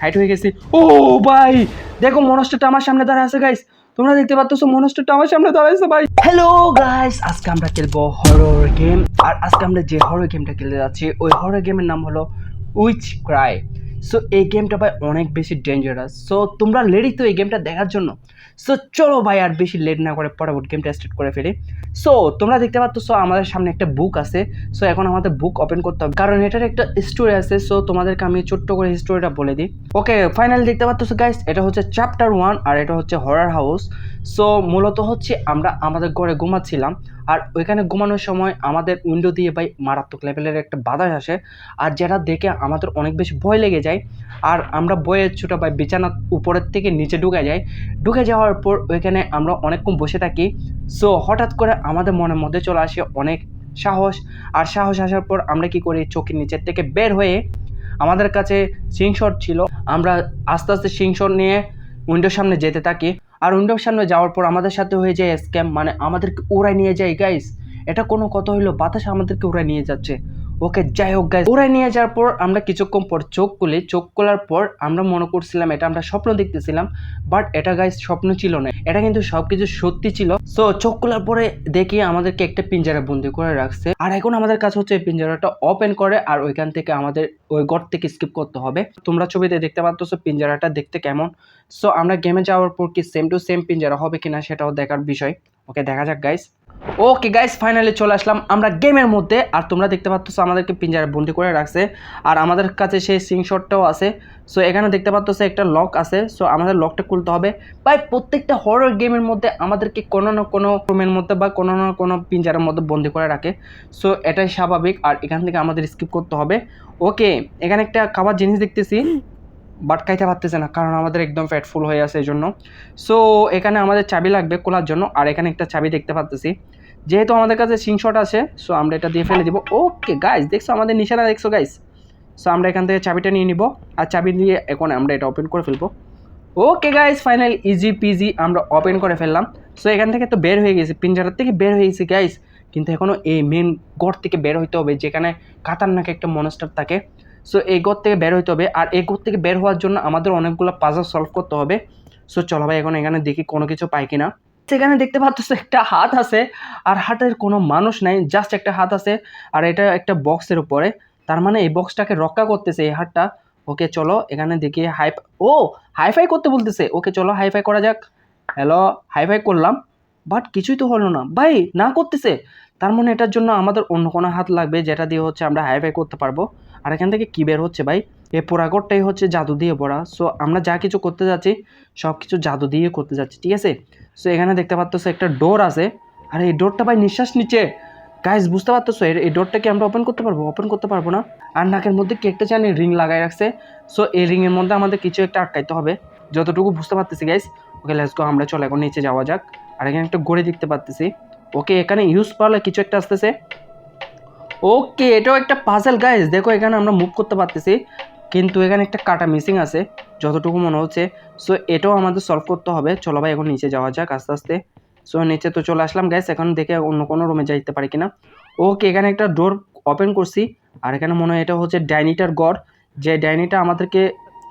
Height হয়ে গেছে। ও ভাই, দেখো মনস্টারটা আমার সামনে দাঁড়া আছে গাইস তোমরা দেখতে পাচ্ছ মনস্টারটা আমার সামনে দাঁড়াইছে ভাই। হ্যালো গাইস আজকে আমরা খেলব হরর গেম আর আজকে আমরা যে হরর গেমটা খেলতে যাচ্ছি, ওই হরর গেমের নাম হলো উইচ ক্রাই সো এই গেমটা ভাই অনেক বেশি ডেঞ্জারাস সো তোমরা রেডি তো এই গেমটা দেখার জন্য? সো চলো ভাই আর বেশি লেট না করে পটাপট গেমটা স্টার্ট করে ফেলি। সো তোমরা দেখতে পাচ্ছ সো আমাদের সামনে একটা বুক আছে। সো এখন আমাদের বুক ওপেন করতে হবে। কারণ এটার একটা স্টোরি আছে। সো তোমাদেরকে আমি ছোট্ট করে স্টোরিটা বলে দিই। ওকে ফাইনালি দেখতে পাচ্ছ গাইস এটা হচ্ছে চ্যাপ্টার ওয়ান আর এটা হচ্ছে হরার হাউস সো মূলত হচ্ছে আমরা আমাদের ঘরে ঘুমাচ্ছিলাম আর ওইখানে ঘুমানোর সময় আমাদের উইন্ডো দিয়ে ভাই মারাত্মক লেভেলের একটা বাতাস আসে আর যেটা দেখে আমাদের অনেক বেশি ভয় লেগে যায়। আর আমরা বইয়ের ছোটো ভাই বিছানার উপরের থেকে নিচে ঢুকে যাই। ঢুকে যাওয়ার পর ওইখানে আমরা অনেকক্ষণ বসে থাকি। সো হঠাৎ করে আমাদের মনের মধ্যে চলে আসে অনেক সাহস। আর সাহস আসার পর আমরা কি করি? চোখের নিচের থেকে বের হয়ে আমাদের কাছে সিংশট ছিল। আমরা আস্তে আস্তে সিংশট নিয়ে উইন্ডোর সামনে যেতে থাকি। আর উইন্ডোর সামনে যাওয়ার পর আমাদের সাথে হয়ে যায় স্ক্যাম মানে আমাদেরকে উড়াই নিয়ে যায় গাইস এটা কোনো কথা হইল, বাতাস আমাদেরকে উড়াই নিয়ে যাচ্ছে। ওকে, যাই হোক গাইস উড়াই নিয়ে যাওয়ার পর আমরা কিছুক্ষণ পর চোখ খুলি, চোখ খোলার পর আমরা মনে করছিলাম এটা আমরা স্বপ্ন দেখতেছিলাম বাট এটা গাইস স্বপ্ন ছিল না। এটা কিন্তু সবকিছু সত্যি ছিল। সো চোখ খোলার পরে দেখি আমাদেরকে একটা পিঞ্জারা বন্দি করে রাখছে। আর এখন আমাদের কাছে হচ্ছে এই পিঞ্জারাটা ওপেন করে, আর ওইখান থেকে আমাদের ওই ঘর থেকে স্কিপ করতে হবে। তোমরা ছবিতে দেখতে পাচ্ছ পিঞ্জারাটা দেখতে কেমন। সো আমরা গেমে যাওয়ার পর কি সেম টু সেম পিঞ্জারা হবে কিনা সেটাও দেখার বিষয়। ওকে দেখা যাক গাইস ওকে গাইস ফাইনালি চলে আসলাম আমরা গেমের মধ্যে। আর তোমরা দেখতে পাচ্ছ, আমাদেরকে পিঞ্জারা বন্দি করে রাখছে। আর আমাদের কাছে সেই সিংশটটাও আছে। সো এখানে দেখতে পাচ্ছ একটা লক আছে। সো আমাদের লকটা খুলতে হবে। ভাই, প্রত্যেকটা হরর গেমের মধ্যে আমাদেরকে কোনো না কোনো রুমের মধ্যে বা কোনো না কোনো পিঞ্জারের মধ্যে বন্দি করে রাখে। সো এটাই স্বাভাবিক। আর এখান থেকে আমাদের স্কিপ করতে হবে। ওকে এখানে একটা খাবার জিনিস দেখতেছি। বাট খাইতে পারতেছে না, কারণ আমাদের একদম ফ্যাট ফুল হয়ে আছে এই জন্য সো এখানে আমাদের চাবি লাগবে খোলার জন্য, আর এখানে একটা চাবি দেখতে পাচ্তেছি যেহেতু আমাদের কাছে সিংশট আছে সো আমরা এটা দিয়ে ফেলে দিব। ওকে গাইস দেখছ আমাদের নিশানা দেখছ গাইস সো আমরা এখান থেকে চাবিটা নিয়ে নিব, আর চাবি দিয়ে এখন আমরা এটা ওপেন করে ফেলব। Okay guys final easy peasy আমরা ওপেন করে ফেললাম। সো এখান থেকে তো বের হয়ে গেছি, পিঞ্জারার থেকে বের হয়ে গেছি গাইস কিন্তু এখনও এই মেন গড় থেকে বের হইতে হবে, যেখানে খাতারনাক একটা মনস্টার থাকে। সো এই ঘর থেকে বের হইতে হবে। আর এই ঘর থেকে বের হওয়ার জন্য আমাদের অনেকগুলো পাজল সলভ করতে হবে। সো চলো ভাই, এখন এখানে দেখি কোনো কিছু পাই কিনা। সেখানে দেখতে পাচ্ছ একটা হাত আছে, আর হাতের কোনো মানুষ নাই জাস্ট একটা হাত আছে, আর এটা একটা বক্সের উপরে। তার মানে এই বক্সটাকে রক্ষা করতেছে এই হাতটা। ওকে চলো এখানে দেখি হাই ও হাইফাই করতে বলতেছে। ওকে চলো হাইফাই করা যাক। হ্যালো হাইফাই করলাম। বাট কিছুই তো হলো না। ভাই, না করতেছে। তার মানে এটার জন্য আমাদের অন্য কোনো হাত লাগবে, যেটা দিয়ে হচ্ছে আমরা হাইফাই করতে পারব। আর এখান থেকে কী বের হচ্ছে ভাই? এই পোড়াগড়টাই হচ্ছে জাদু দিয়ে পড়া সো আমরা যা কিছু করতে যাচ্ছি, সব কিছু জাদু দিয়ে করতে যাচ্ছি, ঠিক আছে? সো এখানে দেখতে পাচ্ছ একটা ডোর আছে। আর, এই ডোরটা ভাই নিঃশ্বাস নিচে গাইজ বুঝতে পারতেছো? এর- এই ডোরটা কি আমরা ওপেন করতে পারব? ওপেন করতে পারব না। আর নাকের মধ্যে কি একটা জানি রিং লাগাই রাখছে। সো এই রিংয়ের মধ্যে আমাদের কিছু একটা আটকাইতে হবে। যতটুকু বুঝতে পারতেছি গাইজ ওকে লেটস গো আমরা চলো এখন নিচে যাওয়া যাক। আর এখানে একটা গড়ে দেখতে পারতেছি। ওকে এখানে ইউজ পারলে কিছু একটা আসতেছে। ওকে এটাও একটা পাজেল গাইজ দেখো, এখানে আমরা মুভ করতে পারতেছি, কিন্তু এখানে একটা কাটা মিসিং আছে, যতটুকু মনে হচ্ছে। সো এটাও আমাদের সলভ করতে হবে। চলো ভাই, এখন নিচে যাওয়া যাক আস্তে আস্তে। সো নিচে তো চলে আসলাম গ্যাস এখন দেখে অন্য কোনো রুমে যাইতে পারি কিনা। ওকে এখানে একটা ডোর ওপেন করছি, আর এখানে মনে হয় এটা হচ্ছে ডাইনিটার গড় যে ডাইনিটা আমাদেরকে,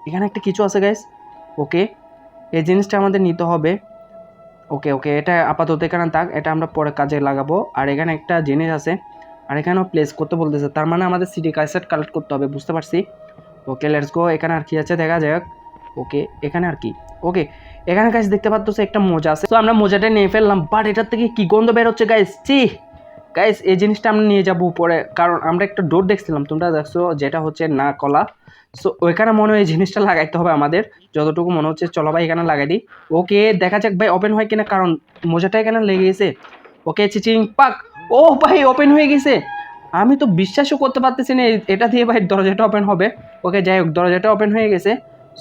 এখানে একটা কিছু আছে গ্যাস ওকে এই জিনিসটা আমাদের নিতে হবে। ওকে ওকে এটা আপাতত এখানে থাক, এটা আমরা পরে কাজে লাগাবো। আর এখানে একটা জিনিস আছে আর এখানেও প্লেস করতে বলতেছে। তার মানে আমাদের সিডি ক্যাসেট কালেক্ট করতে হবে, বুঝতে পারছি? ওকে লেটস গো এখানে আর কি আছে? দেখা যাক। ওকে এখানে আর কি? ওকে এখানে গাইস দেখতে পাচ্ছ একটা মোজা আছে। তো আমরা মোজাটা নিয়ে ফেললাম বাট এটার থেকে কি গন্ধ বের হচ্ছে গাইস চি গাইস এই জিনিসটা আমরা নিয়ে যাব উপরে, কারণ আমরা একটা ডোর দেখছিলাম, তোমরা দেখছ, যেটা হচ্ছে না কলা। সো ওইখানে মনে হয় এই জিনিসটা লাগাইতে হবে আমাদের। যতটুকু মনে হচ্ছে, চলো ভাই, এখানে লাগাই দিই। ওকে দেখা যাক ভাই ওপেন হয় কিনা, কারণ মোজাটা এখানে লেগে গেছে। ওকে চিচিং, পাক! ও ভাই ওপেন হয়ে গেছে। আমি তো বিশ্বাসও করতে পারতেছি না এটা দিয়ে ভাই দরজাটা ওপেন হবে। ওকে, যাই হোক, দরজাটা ওপেন হয়ে গেছে।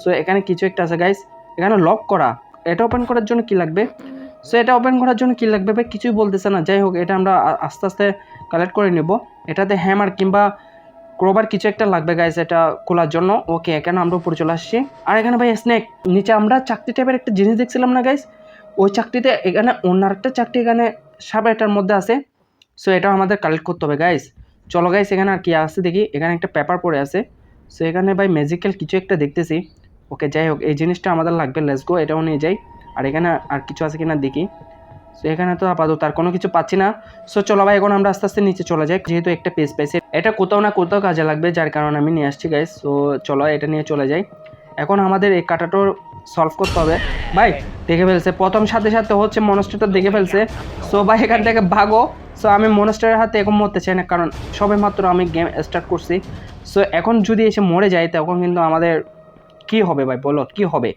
সো এখানে কিছু একটা আছে গাইস এখানে লক করা। এটা ওপেন করার জন্য কি লাগবে? সো এটা ওপেন করার জন্য কি লাগবে ভাই? কিছুই বলতেছে না। যাই হোক, এটা আমরা আস্তে আস্তে কালেক্ট করে নেব। এটাতে হ্যামার কিংবা ক্রোবার কিছু একটা লাগবে গাইস এটা খোলার জন্য। ওকে এখানে আমরা উপরে চলে আসছি। আর এখানে ভাই স্নেক নিচে আমরা চাকরি টাইপের একটা জিনিস দেখছিলাম না গাইস ওই চাকরিতে এখানে অন্য একটা চাকরি এখানে সাবে এটার মধ্যে আছে। সো এটাও আমাদের কালেক্ট করতে হবে গাইস চলো গাইস এখানে আর কি আসছে দেখি। এখানে একটা পেপার পড়ে আছে। সো এখানে ভাই ম্যাজিক্যাল কিছু একটা দেখতেছি। ওকে যাই হোক, এই জিনিসটা আমাদের লাগবে লেটস গো এটাও নিয়ে যাই। আর এখানে আর কিছু আছে কিনা দেখি। সো এখানে তো আপাতত আর কোনো কিছু পাচ্ছি না। সো চলো, ভাই, এখন আমরা আস্তে আস্তে নিচে চলে যাই। যেহেতু একটা পেজ পাইছে, এটা কোথাও না কোথাও কাজে লাগবে, যার কারণে আমি নিয়ে আসছি গাইস সো চলো, এটা নিয়ে চলে যাই। এখন আমাদের এই কাটাটো সলভ করতে হবে। ভাই, দেখে ফেলছে। প্রথম সাথে সাথে হচ্ছে মনস্টারটা দেখে ফেলছে। সো ভাই, এখান থেকে ভাগো। সো আমি মনস্টারের হাতে এখন মরতে চাই না, কারণ সবে মাত্র আমি গেম স্টার্ট করছি। সো এখন যদি এসে মরে যায়, তখন কিন্তু আমাদের কি হবে ভাই? বলো, কি হবে?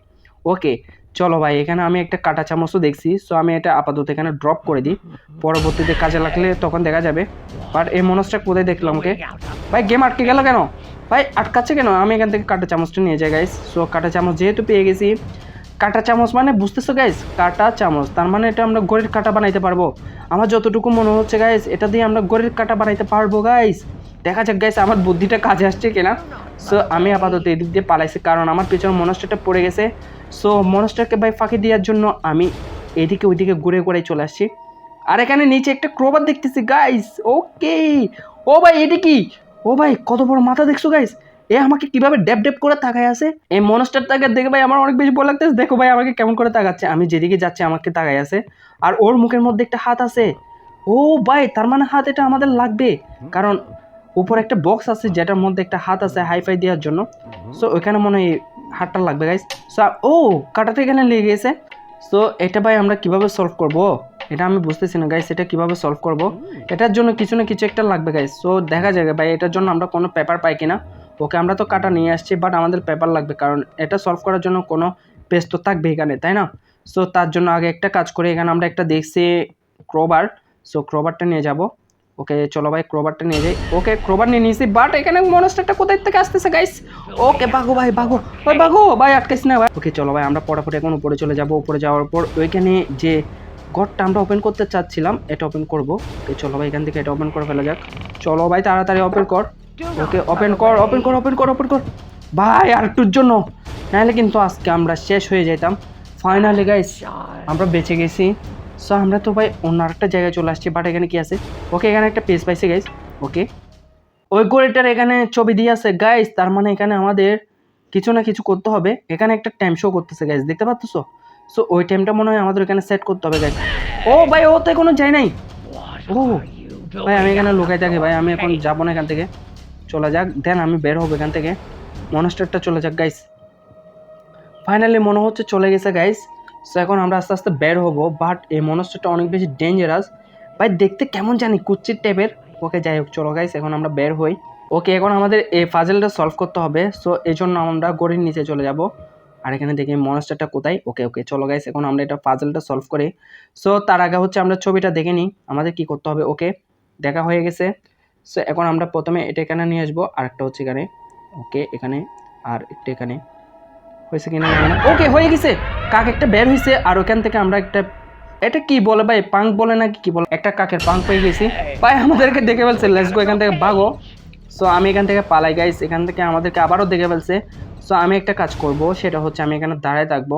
ওকে চলো ভাই, এখানে আমি একটা কাটা চামচও দেখছি সো আমি এটা আপাতত এখানে ড্রপ করে দিই। পরবর্তীতে কাজে লাগলে তখন দেখা যাবে। বাট এই মনসটা কোথায় দেখলাম ওকে? ভাই গেম আটকে গেল কেন? ভাই, আটকাচ্ছে কেন? আমি এখান থেকে কাটা চামচটা নিয়ে যাই গাইস সো কাটা চামচ যেহেতু পেয়ে গেছি কাটা চামচ মানে বুঝতেছো গাইস কাটা চামচ। তার মানে এটা আমরা গড়ির কাটা বানাইতে পারব। আমার যতটুকু মনে হচ্ছে গাইস এটা দিয়ে আমরা গড়ির কাটা বানাইতে পারব গাইস দেখা যাক গাইস আমার বুদ্ধিটা কাজে আসছে কিনা। সো আমি আপাতত এদিক দিয়ে পালাইছি, কারণ আমার পেছনে মনস্টারটা পড়ে গেছে। সো মনস্টারকে ভাই ফাঁকি দেওয়ার জন্য আমি এদিকে ওইদিকে ঘুরে ঘুরে চলে আসছি। আর এখানে নিচে একটা ক্রোবার দেখতেছি গাইস ওকে ও ভাই, এটা কি? ও ভাই, কত বড় মাথা দেখছ গাইস এ আমাকে কীভাবে ড্যাপ ড্যাপ করে তাকায় আছে? এই মনস্টার তাকে দেখে ভাই আমার অনেক বেশি ভয় লাগতেছে। দেখো ভাই আমাকে কেমন করে তাকাচ্ছে। আমি যেদিকে যাচ্ছি আমাকে তাকায় আছে। আর ওর মুখের মধ্যে একটা হাত আছে। ও ভাই, তার মানে হাত এটা আমাদের লাগবে। কারণ উপর একটা বক্স আছে যেটার মধ্যে একটা হাত আছে হাইফাই দেওয়ার জন্য। সো ওইখানে মনে হয় হাতটা লাগবে গাইস সো ও, কাটাতে এখানে লেগে গেছে। সো এটা ভাই আমরা কীভাবে সলভ করব? এটা আমি বুঝতেছি না গাইস এটা কীভাবে সলভ করব? এটার জন্য কিছু না কিছু একটা লাগবে গাইস সো দেখা যাবে ভাই, এটার জন্য আমরা কোনো পেপার পাই কিনা। ওকে আমরা তো কাটা নিয়ে আসছি বাট আমাদের পেপার লাগবে, কারণ এটা সলভ করার জন্য কোনো পেজ তো থাকবে এখানে, তাই না? সো তার জন্য আগে একটা কাজ করে, এখানে আমরা একটা দেখছি ক্রোবার সো ক্রোবারটা নিয়ে যাব। ওকে, চলো ভাই ক্রোবারটা নিয়ে যাই। ওকে ক্রোবার নিয়ে নিয়েছি বাট এখানে মনস্টারটা কোথায় থেকে আসতেছে গাইস ওকে বাঘো ভাই বাঘো ভাই বাঘো ভাই, আটকাইস না, ভাই। ওকে, চলো ভাই, আমরা পটাপট এখন উপরে চলে যাব, উপরে যাওয়ার পর ওইখানে যে ঘরটা আমরা ওপেন করতে চাচ্ছিলাম, এটা ওপেন করব। ওকে, চলো ভাই, এখান থেকে এটা ওপেন করে ফেলা যাক। চলো ভাই, তাড়াতাড়ি ওপেন কর। ওকে ওপেন কর ওপেন কর ওপেন কর ওপেন কর। ভাই, আর একটুর জন্য। নাহলে কিন্তু আজকে আমরা শেষ হয়ে যেতাম। ফাইনালি গাইস আমরা বেঁচে গেছি। সো আমরা তো ভাই অন্য আরেকটা জায়গায় চলে আসছি বাট এখানে কি আছে? ওকে, এখানে একটা পেজ পাইছে গাইস ওকে। ওই গড়িটার এখানে ছবি দিয়ে আছে। গাইস তার মানে এখানে আমাদের কিছু না কিছু করতে হবে। এখানে একটা টাইম শো করতেছে গাইস দেখতে পাচ্ছ? সো ওই টাইমটা মনে হয় আমাদের এখানে সেট করতে হবে গাইস ও, ভাই, ও তো এখনও যায় নাই। ও, ভাই, আমি এখানে লুকাই থাকি, ভাই, আমি এখন যাব না এখান থেকে। চলে যাক। দেন আমি বের হব এখান থেকে। মনস্টারটা চলে যাক গাইস ফাইনালি মনে হচ্ছে চলে গেছে গাইস সো এখন আমরা আস্তে আস্তে বের হব বাট এই মনস্টারটা অনেক বেশি ডেঞ্জারাস ভাই, দেখতে কেমন জানি কুচ্ছির টাইপের ওকে, যাই হোক, চলো গাইস এখন আমরা বের হই। ওকে এখন আমাদের এই ফাজেলটা সলভ করতে হবে। সো এই জন্য আমরা গড়ির নিচে চলে যাব। আর এখানে দেখি, মনস্টারটা কোথায়? ওকে ওকে চলো গাইস এখন আমরা এটা ফাজেলটা সলভ করি। সো তার আগে হচ্ছে আমরা ছবিটা দেখে নিই। আমাদের কি করতে হবে? ওকে দেখা হয়ে গেছে। সো এখন আমরা প্রথমে এটা এখানে নিয়ে আসব আর একটা হচ্ছে এখানে। ওকে এখানে, আর একটা এখানে। হয়েছে কিনা ওকে হয়ে গেছে। কাক একটা বের হয়েছে আর ওখান থেকে আমরা একটা এটা কি বলে ভাই? পাঙ্ক বলে নাকি কি বলে? একটা কাকের পাঙ্ক পেয়ে গেছি। ভাই, আমাদেরকে দেখে ফেলছে। লেটস গো এখান থেকে ভাগো। সো আমি এখান থেকে পালাই গাইস এখান থেকে আমাদেরকে আবারও দেখে ফেলছে। সো আমি একটা কাজ করব। সেটা হচ্ছে আমি এখানে দাঁড়ায় থাকব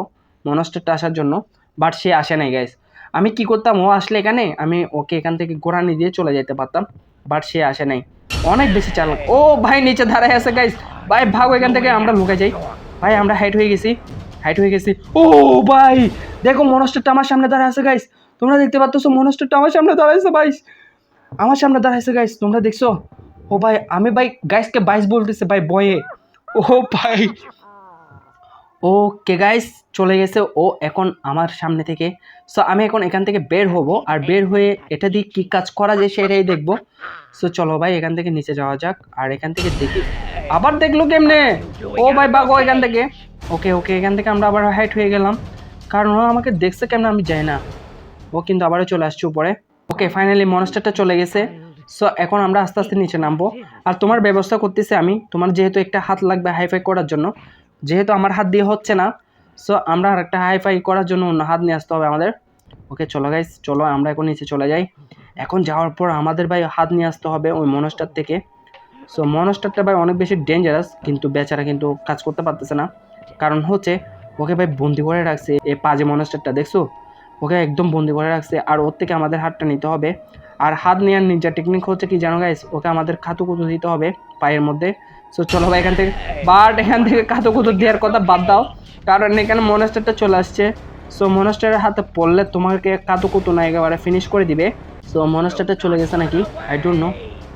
মনস্টারটা আসার জন্য। বাট সে আসে নাই গাইস আমি কি করতাম? ও আসলে এখানে। আমি ওকে এখান থেকে গোড়ানি দিয়ে চলে যেতে পারতাম। বাট সে আসে নাই। অনেক বেশি চালাক। ও ভাই নিচে দাঁড়ায় আছে গাইস ভাই, ভাগ এখান থেকে আমরা লুকে যাই। ভাই, আমরা হাইট হয়ে গেছি। হাইট হয়ে গেছি। ও ভাই, দেখো মনস্টারটা আমার সামনে দাঁড়ায় আছে গাইস তোমরা দেখতে পাচ্ছ মনস্টারটা আমার সামনে দাঁড়াইছে ভাই আমার সামনে দাঁড়াইছে গাইস তোমরা দেখছ? ও ভাই, আমি ভাই গাইসকে বাইশ বলতেছে, ভাই, বয়ে। ও ভাই ওকে গাইস চলে গেছে। ও এখন আমার সামনে থেকে। সো আমি এখন এখান থেকে বের হব। আর বের হয়ে এটা দিয়ে কী কাজ করা যায় সেটাই দেখব। সো চলো ভাই, এখান থেকে নিচে যাওয়া যাক। আর এখান থেকে দেখি। আবার দেখল কেমনে? ও ভাই বাগো এখান থেকে। ওকে ওকে এখান থেকে আমরা আবার হাইট হয়ে গেলাম। কারণ ও আমাকে দেখছে কেমন আমি যাই না। ও কিন্তু আবারও চলে আসছে উপরে। ওকে ফাইনালি মনস্টারটা চলে গেছে। সো এখন আমরা আস্তে আস্তে নিচে নামবো। আর তোমার ব্যবস্থা করতেছি আমি। তোমার যেহেতু একটা হাত লাগবে হাইফাই করার জন্য। যেহেতু আমার হাত দিয়ে হচ্ছে না সো আমরা একটা হাইফাই করার জন্য অন্য হাত নিয়ে আসতে হবে আমাদের। ওকে চলো গাইস চলো, আমরা এখন নিচে চলে যাই। এখন যাওয়ার পর আমাদের ভাই হাত নিয়ে আসতে হবে ওই মনস্টার থেকে। সো মনস্টারটা ভাই অনেক বেশি ডেঞ্জারাস কিন্তু বেচারা কিন্তু কাজ করতে পারতেছে না। কারণ হচ্ছে, ওকে ভাই বন্দি করে রাখছে এই পাজে মনস্টারটা, দেখছ? ওকে একদম বন্দি করে রাখছে, আর ওর থেকে আমাদের হাতটা নিতে হবে। আর হাত নেওয়ার নির্জা টেকনিক হচ্ছে কি জানো গাইস ওকে আমাদের খাতু কুতু দিতে হবে পায়ের মধ্যে। সো চলো ভাই, এখান থেকে বাট এখান থেকে কাতো কুতো দেওয়ার কথা বাদ দাও। কারণ এখানে মনস্টারটা চলে আসছে। সো মনস্টারের হাতে পড়লে তোমাকে কাতো কুতো না একেবারে ফিনিশ করে দিবে। সো মনস্টারটা চলে গেছে নাকি? I don't know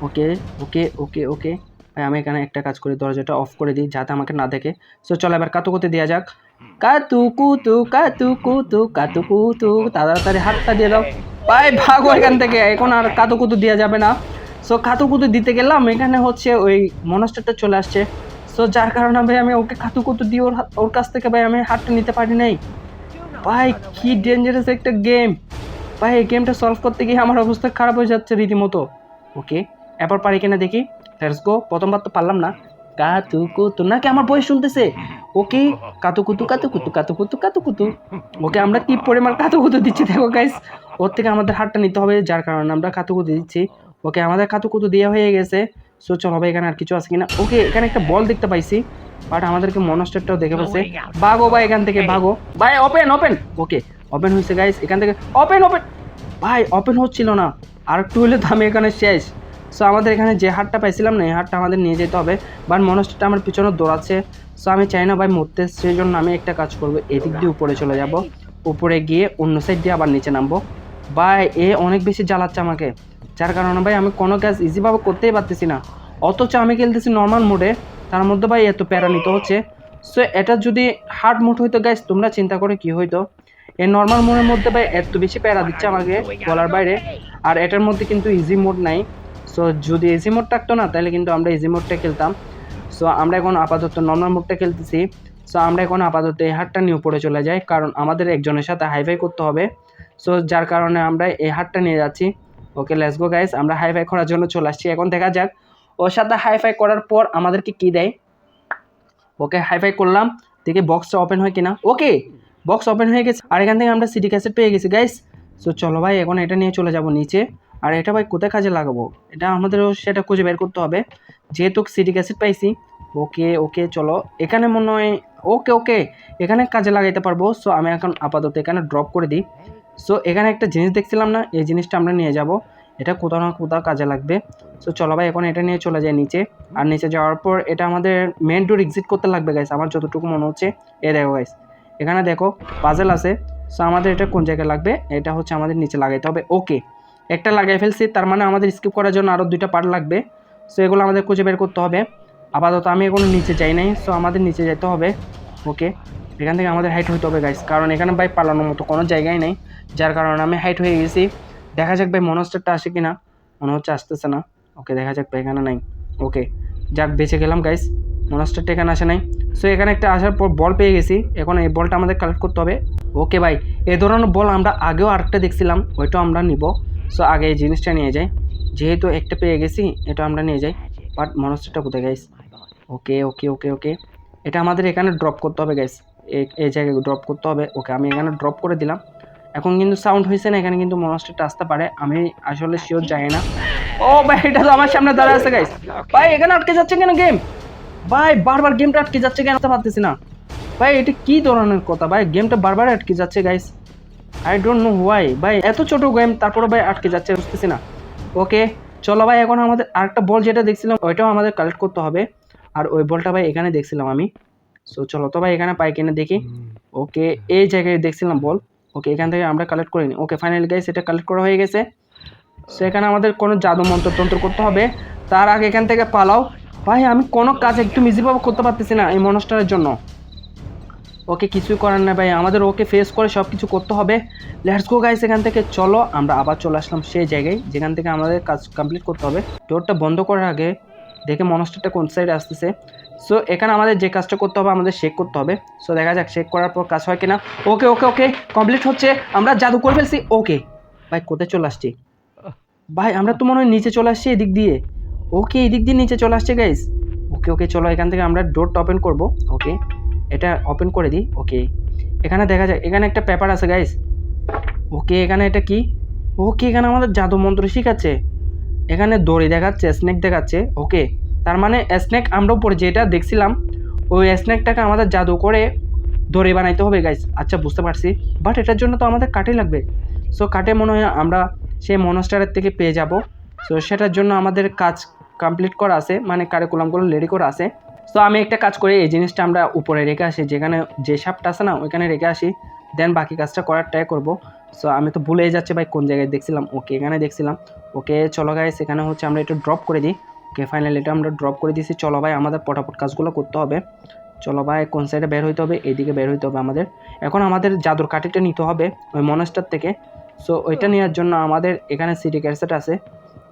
okay okay okay okay ভাই, আমি এখানে একটা কাজ করি, দরজাটা অফ করে দিই, যাতে আমাকে না দেখে। সো চলো এবার কাতু কুতু দেওয়া যাক। কাতু কুতু কাতু কুতু কাতু কুতু তাড়াতাড়ি হাতটা দিয়ে দাও। ভাই, ভাগো এখান থেকে। এখন আর কাতু কুতু দেওয়া যাবে না। সো কাতু কুতু দিতে গেলাম, এখানে হচ্ছে ওই মনস্টারটা চলে আসছে। সো যার কারণে ভাই আমি ওকে কাতু কুতু দিয়ে ওর ওর কাছ থেকে ভাই আমি হাতটা নিতে পারি নাই। ভাই, কি ডেঞ্জারাস একটা গেম ভাই, এই গেমটা সলভ করতে গিয়ে আমার অবস্থা খারাপ হয়ে যাচ্ছে রীতিমতো। ওকে এরপর পারি কিনা দেখি। লেটস গো প্রথমবার তো পারলাম না। কাতু কুতু নাকি আমার বয়স শুনতেছে? ওকে কাতু কুতু কাতু কুতু কাতু কুতু কাতু কুতু ওকে আমরা কি পরিমাণ কাতু কুতু দিচ্ছি? দেখো গাইস ওর থেকে আমাদের হাতটা নিতে হবে, যার কারণে আমরা কাতু কুতু দিচ্ছি। ওকে আমাদের কাতু কুতু দেওয়া হয়ে গেছে। সো চলো হবে এখানে আর কিছু আছে কিনা? ওকে এখানে একটা বল দেখতে পাইছি বাট আমাদেরকে মনস্টারটাও দেখে ফেলছে ভাগো ভাই এখান থেকে ভাগো। ভাই ওপেন ওপেন ওকে ওপেন হয়েছে গাইস এখান থেকে ওপেন ওপেন ভাই ওপেন হচ্ছিল না। আর একটু হলে তো আমি এখানে শেষ। সো আমাদের এখানে যে হাটটা পাইছিলাম না এই হাটটা আমাদের নিয়ে যেতে হবে। বাট মনস্টারটা আমার পিছনে দৌড়াচ্ছে। সো আমি চাই না ভাই মরতে সেই জন্য আমি একটা কাজ করব। এদিক দিয়ে উপরে চলে যাব। উপরে গিয়ে অন্য সাইড দিয়ে আবার নিচে নামবো। ভাই এ অনেক বেশি জ্বালাচ্ছে আমাকে। যার কারণে ভাই আমি কোনো কাজ ইজিভাবে করতেই পারতেছি না। অথচ আমি খেলতেছি নর্মাল মোডে তার মধ্যে ভাই এত প্যারা নিতে হচ্ছে। সো এটা যদি হার্ড মোড হইতো গ্যাস তোমরা চিন্তা করে কি হইতো। এই নর্মাল মোডের মধ্যে ভাই এত বেশি প্যারা দিচ্ছে আমাকে বলার বাইরে। আর এটার মধ্যে কিন্তু ইজি মোড নাই। সো যদি ইজি মোড থাকতো না, তাহলে কিন্তু আমরা ইজি মোডটা খেলতাম। সো আমরা এখন আপাতত নর্মাল মোডটা খেলতেছি। সো আমরা এখন আপাতত এই হাটটা নিয়ে উপরে চলে যাই। কারণ আমাদের একজনের সাথে হাইফাই করতে হবে। সো যার কারণে আমরা এই হাটটা নিয়ে যাচ্ছি। ওকে লেটস গো গাইস আমরা হাইফাই করার জন্য চলে আসছি। এখন দেখা যাক, ওর সাথে হাইফাই করার পর আমাদেরকে কি দেয়? ওকে হাইফাই করলাম। দেখি বক্সটা ওপেন হয় কিনা। ওকে বক্স ওপেন হয়ে গেছে। আর এখান থেকে আমরা সিডি ক্যাসেট পেয়ে গেছি গাইস সো চলো ভাই, এখন এটা নিয়ে চলে যাব নিচে। আর এটা ভাই কোথায় কাজে লাগাবো? এটা আমাদেরও সেটা খুঁজে বের করতে হবে। যেহেতু সিডি ক্যাসেট পাইছি। ওকে ওকে চলো। এখানে মনে হয় ওকে ওকে এখানে কাজে লাগাইতে পারব। সো আমি এখন আপাতত এখানে ড্রপ করে দিই। সো এখানে একটা জিনিস দেখছিলাম না, এই জিনিসটা আমরা নিয়ে যাব। এটা কোথাও না কোথাও কাজে লাগবে। সো চলো ভাই, এখন এটা নিয়ে চলে যায় নিচে। আর নিচে যাওয়ার পর এটা আমাদের মেন ডোর এক্সিট করতে লাগবে গাইস আমার যতটুকু মনে হচ্ছে এ দেখো গাইস এখানে দেখো পাজেল আছে। সো আমাদের এটা কোন জায়গায় লাগবে? এটা হচ্ছে আমাদের নিচে লাগাইতে হবে। ওকে একটা লাগাই ফেলছি, তার মানে আমাদের স্কিপ করার জন্য আরও দুইটা পার্ট লাগবে। সো এগুলো আমাদের খুঁজে বের করতে হবে। আপাতত আমি এগুলো নিচে যাই নাই। সো আমাদের নিচে যেতে হবে। ওকে এখান থেকে আমাদের হাইট হইতে হবে গাইস কারণ এখানে ভাই পালানোর মতো কোনো জায়গায় নেই। যার কারণে আমি হাইট হয়ে গেছি। দেখা যাক ভাই মনস্টারটা আসে কি না মনে হচ্ছে আসতেছে না। ওকে দেখা যাক ভাই এখানে নাই। ওকে যাক, বেঁচে গেলাম গাইস মনস্টারটা এখানে আসে নাই। সো এখানে একটা আসার পর বল পেয়ে গেছি। এখন এই বলটা আমাদের কালেক্ট করতে হবে। ওকে ভাই, এ ধরনের বল আমরা আগেও আরেকটা দেখছিলাম। ওইটাও আমরা নিব। সো আগে এই জিনিসটা নিয়ে যাই। যেহেতু একটা পেয়ে গেছি, এটা আমরা নিয়ে যাই। বাট মনস্টারটা কোথায় গাইস ওকে ওকে ওকে ওকে এটা আমাদের এখানে ড্রপ করতে হবে গাইস এই জায়গায় ড্রপ করতে হবে। ওকে আমি এখানে ড্রপ করে দিলাম। এখন কিন্তু সাউন্ড হয়েছে না এখানে কিন্তু মনস্টারটা আসতে পারে আমি আসলে শিওর যাই না। ও ভাই এটা তো আমার সামনে দাঁড়া আছে গাইস ভাই এখানে আটকে যাচ্ছে কেন গেম ভাই বারবার গেমটা আটকে যাচ্ছে কেন তো পারতেছি না। ভাই এটা কি ধরনের কথা? ভাই গেমটা বারবার আটকে যাচ্ছে guys I don't know why ভাই এত ছোট গেম তারপরে ভাই আটকে যাচ্ছে বুঝতেছি না। ওকে চলো ভাই এখন আমাদের আরেকটা বল যেটা দেখছিলাম ওইটাও আমাদের কালেক্ট করতে হবে। আর ওই বলটা ভাই এখানে দেখছিলাম আমি। সো চলো তো ভাই এখানে পাই কিনে দেখি। ওকে এই জায়গায় দেখছিলাম বল ওকে এখান থেকে আমরা কালেক্ট করিনি ওকে ফাইনালি গাইস এটা কালেক্ট করা হয়ে গেছে। সো এখানে আমাদের কোনো জাদু মন্ত্র তন্ত্র করতে হবে। তার আগে এখান থেকে পালাও। ভাই, আমি কোনো কাজ একদম ইজিভাবে করতে পারতেছি না এই মনস্টারের জন্য। ওকে কিছুই করার না ভাই। আমাদের ওকে ফেস করে সব কিছু করতে হবে। লেটস গো গাইস এখান থেকে চলো। আমরা আবার চলে আসলাম সেই জায়গায়, যেখান থেকে আমাদের কাজ কমপ্লিট করতে হবে। ডোরটা বন্ধ করার আগে দেখে মনস্টারটা কোন সাইডে আসতেছে। সো এখানে আমাদের যে কাজটা করতে হবে, আমাদের শেক করতে হবে। সো দেখা যাক শেক করার পর কাজ হয় কিনা। ওকে ওকে ওকে কমপ্লিট হচ্ছে। আমরা জাদু করে ফেলছি। ওকে ভাই, কোথায় চলে আসছি? ভাই, আমরা তো মনে হয় নিচে চলে আসছি এদিক দিয়ে। ওকে এদিক দিয়ে নিচে চলে আসছে গাইস ওকে ওকে চলো এখান থেকে আমরা ডোরটা ওপেন করব। ওকে এটা ওপেন করে দিই। ওকে এখানে দেখা যায় এখানে একটা পেপার আছে গাইস ওকে এখানে এটা কি? ওকে এখানে আমাদের জাদু মন্ত্র শিখাচ্ছে। এখানে দড়ি দেখাচ্ছে স্নেক দেখাচ্ছে। ওকে তার মানে স্নেক আমরা উপরে যেটা দেখছিলাম। ওই স্নেকটাকে আমাদের জাদু করে দড়ি বানাইতে হবে গাইস আচ্ছা বুঝতে পারছি। বাট এটার জন্য তো আমাদের কাঠি লাগবে। সো কাঠে মনে হয় আমরা সেই মনস্টারের থেকে পেয়ে যাব। সো সেটার জন্য আমাদের কাজ কমপ্লিট করা আছে মানে কারিকুলামগুলো রেডি করা আছে। সো আমি একটা কাজ করি, এই জিনিসটা আমরা উপরে রেখে আসি। যেখানে যে সাপটা আছে না, ওইখানে রেখে আসি। দেন বাকি কাজটা করার ট্রাই করব। সো আমি তো ভুলেই যাচ্ছি ভাই, কোন জায়গায় দেখছিলাম? ওকে এখানে দেখছিলাম। ওকে, চলো গাইস এখানে হচ্ছে আমরা একটু ড্রপ করে দিই। ওকে ফাইনালি এটা আমরা ড্রপ করে দিয়েছি। চলো ভাই, আমাদের পটাপট কাজগুলো করতে হবে। চলো ভাই, কোন সাইডে বের হইতে হবে? এইদিকে বের হইতে হবে আমাদের। এখন আমাদের জাদুর কাঠিটা নিতে হবে ওই মনস্টার থেকে। সো ওইটা নেওয়ার জন্য আমাদের এখানে সিটি ক্যাসেট আছে।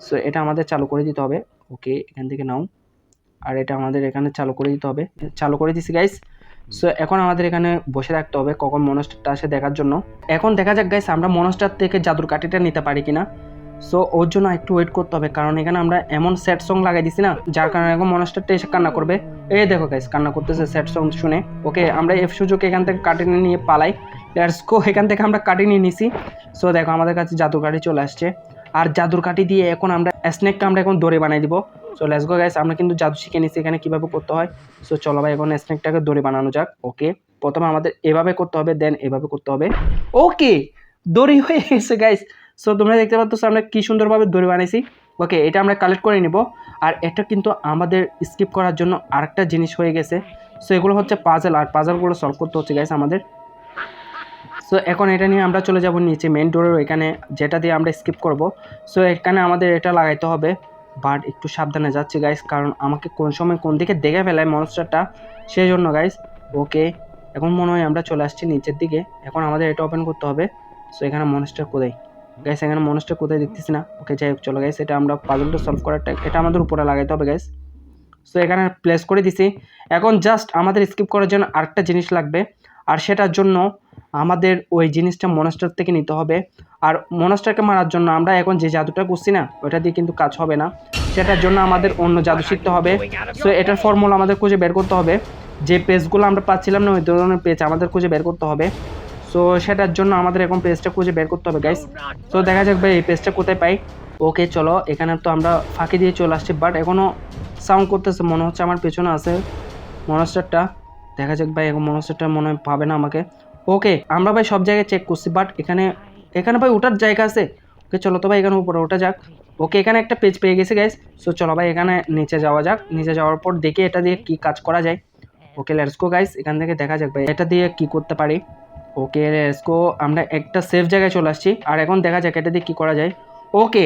সো এটা আমাদের চালু করে দিতে হবে। ওকে এখান থেকে নাও। আর এটা আমাদের এখানে চালু করে দিতে হবে। চালু করে দিছি গাইস সো এখন আমাদের এখানে বসে থাকতে হবে কখন মনস্টারটা আসে দেখার জন্য। এখন দেখা যাক গাইস আমরা মনস্টার থেকে জাদুর কাঠিটা নিতে পারি কিনা। সো ওর জন্য একটু ওয়েট করতে হবে। কারণ এখানে আমরা এমন স্যাড সং লাগাই দিছি না, যার কারণে এখন মনস্টারটা এসে কান্না করবে। এই দেখো গাইস কান্না করতেছে স্যাড সং শুনে। ওকে আমরা এফ সুযোগ এখান থেকে কাটি নিয়ে পালাই। লেটস গো এখান থেকে আমরা কাটি নিয়ে নিছি। সো দেখো, আমাদের কাছে জাদুর কাঠি চলে আসছে। আর জাদুর কাঠি দিয়ে এখন আমরা স্নেককে আমরা এখন দড়ি বানাই দিব। সো লেটস গো গাইস আমরা কিন্তু জাদু শিখে নিছি এখানে কীভাবে করতে হয়। সো চলো ভাই, এখন স্নেকটাকে দড়ি বানানো যাক। ওকে প্রথমে আমাদের এভাবে করতে হবে দেন এভাবে করতে হবে। ওকে দড়ি হয়ে গেছে গাইস সো তোমরা দেখতে পাচ্ছ আমরা কি সুন্দরভাবে দড়ি বানাইছি। ওকে এটা আমরা কালেক্ট করে নিব। আর এটা কিন্তু আমাদের স্কিপ করার জন্য আরেকটা জিনিস হয়ে গেছে। সো এগুলো হচ্ছে পাজল আর পাজলগুলো সলভ করতে হচ্ছে গাইস আমাদের। সো এখন এটা নিয়ে আমরা চলে যাব নিচে মেন ডোরের এখানে যেটা দিয়ে আমরা স্কিপ করব। সো এখানে আমাদের এটা লাগাইতে হবে। বাট একটু সাবধানে যাচ্ছি গাইস কারণ আমাকে কোন সময় কোন দিকে দেখে ফেলায় মনস্টারটা সেই জন্য গাইস ওকে এখন মনে হয় আমরা চলে আসছি নিচের দিকে। এখন আমাদের এটা ওপেন করতে হবে। সো এখানে মনস্টার কোথায়? গাইস এখানে মনস্টার কোথায় দেখতেছি না? ওকে যাই হোক, চলো গাইস এটা আমরা পাজলটা সলভ করারটা এটা আমাদের উপরে লাগাইতে হবে গাইস সো এখানে প্লেস করে দিছি। এখন জাস্ট আমাদের স্কিপ করার জন্য আরেকটা জিনিস লাগবে। আর সেটার জন্য আমাদের ওই জিনিসটা মনস্টার থেকে নিতে হবে। আর মনস্টারকে মারার জন্য আমরা এখন যে জাদুটা করছি না ওটা দিয়ে কিন্তু কাজ হবে না। সেটার জন্য আমাদের অন্য জাদু শিখতে হবে। সো এটার ফর্মুলা আমাদের খুঁজে বের করতে হবে। যে পেজগুলো আমরা পাচ্ছিলাম না, ওই ধরনের পেজ আমাদের খুঁজে বের করতে হবে। সো সেটার জন্য আমাদের এখন পেজটা খুঁজে বের করতে হবে গাইস তো দেখা যাক ভাই, এই পেজটা কোথায় পাই। ওকে চলো, এখানে তো আমরা ফাঁকি দিয়ে চলে আসছি বাট এখনও সাউন্ড করতেছে, মনে হচ্ছে আমার পেছনে আছে মনস্টারটা। দেখা যাক ভাই, এখন মনস্টারটা মনে হয় পাবে না আমাকে। ওকে আমরা ভাই সব জায়গায় চেক করছি বাট এখানে এখানে ভাই ওঠার জায়গা আছে। ওকে চলো তো ভাই, এখানে উপরে ওঠা যাক। ওকে এখানে একটা পেজ পেয়ে গেছে গাইস সো চলো ভাই, এখানে নিচে যাওয়া যাক। নিচে যাওয়ার পর দেখি এটা দিয়ে কি কাজ করা যায়। ওকে লেটস গো গাইস এখান থেকে দেখা যাক ভাই, এটা দিয়ে কি করতে পারি। ওকে লেটস গো আমরা একটা সেফ জায়গায় চলে আসছি। আর এখন দেখা যাক এটা দিয়ে কী করা যায়। ওকে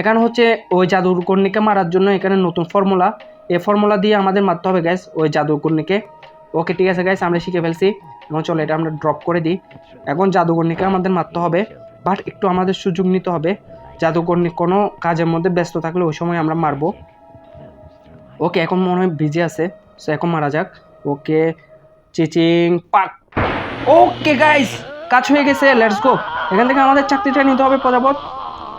এখানে হচ্ছে ওই জাদুর কর্ণিকে মারার জন্য এখানে নতুন ফর্মুলা এই ফর্মুলা দিয়ে আমাদের মারতে হবে গ্যাস ওই জাদুর কর্ণিকে ওকে ঠিক আছে গাইস আমরা শিখে ফেলছি। এবং চলো এটা আমরা ড্রপ করে দিই। এখন জাদুকর্ণিকে আমাদের মারতে হবে। বাট একটু আমাদের সুযোগ নিতে হবে। জাদুকর্ণি কোনো কাজের মধ্যে ব্যস্ত থাকলে ওই সময় আমরা মারবো। ওকে এখন মনে হয় বিজি আছে। সো এখন মারা যাক। ওকে চিচিং, পাক। ওকে গাইস কাজ হয়ে গেছে লেটস গো এখান থেকে আমাদের চাকরিটা নিতে হবে পদাপত।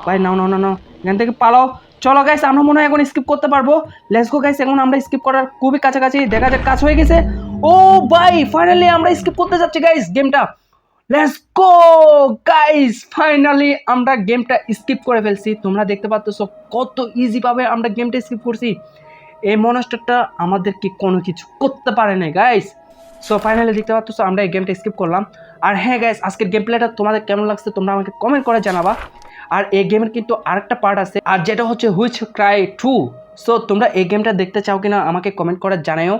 ভাই, নাও নাও নাও নাও। এখান থেকে পালাও। চলো গাইস আমরা মনে হয় এখন স্কিপ করতে পারব। লেটস গো গাইস এখন আমরা স্কিপ করার খুবই কাছাকাছি। দেখা যাক, কাজ হয়ে গেছে। ও, ভাই ফাইনালি আমরা স্কিপ করতে যাচ্ছি গাইস গেমটা লেটস গো গাইস ফাইনালি আমরা গেমটা স্কিপ করে ফেলছি। তোমরা দেখতে পাচ্ছ কত ইজি ভাবে আমরা গেমটা স্কিপ করছি। এই মনস্টারটা আমাদেরকে কোনো কিছু করতে পারে না গাইস সো ফাইনালি দেখতে পাচ্ছ আমরা এই গেমটা স্কিপ করলাম। আর হ্যাঁ গাইস আজকের গেম প্লেটা তোমাদের কেমন লাগছে, তোমরা আমাকে কমেন্ট করে জানাবা। আর এই গেমের কিন্তু আরেকটা পার্ট আছে, আর যেটা হচ্ছে হুইচ ক্রাই টু সো তোমরা এই গেমটা দেখতে চাও কিনা, আমাকে কমেন্ট করে জানাও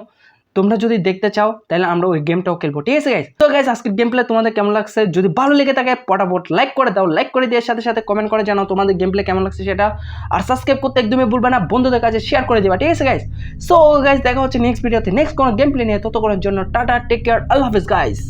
তোমরা যদি দেখতে চাও, তাহলে আমরা ওই গেমটাও খেলব, ঠিক আছে গাইজ তো গাইজ আজকের গেম প্লে তোমাদের কেমন লাগছে? যদি ভালো লেগে থাকে, পটাপট লাইক করে দাও লাইক করে দেওয়ার সাথে সাথে কমেন্ট করে জানাও তোমাদের গেম প্লে কেমন লাগছে সেটা। আর সাবস্ক্রাইব করতে একদমই ভুলবে না, বন্ধুদের কাছে শেয়ার করে দেবা, ঠিক আছে গাইজ সো গাইজ দেখা হচ্ছে নেক্সট ভিডিওতে নেক্সট কোনো গেম প্লে নিয়ে ততক্ষণের জন্য টাটা টেক কেয়ার আল্লাহ হাফিজ গাইস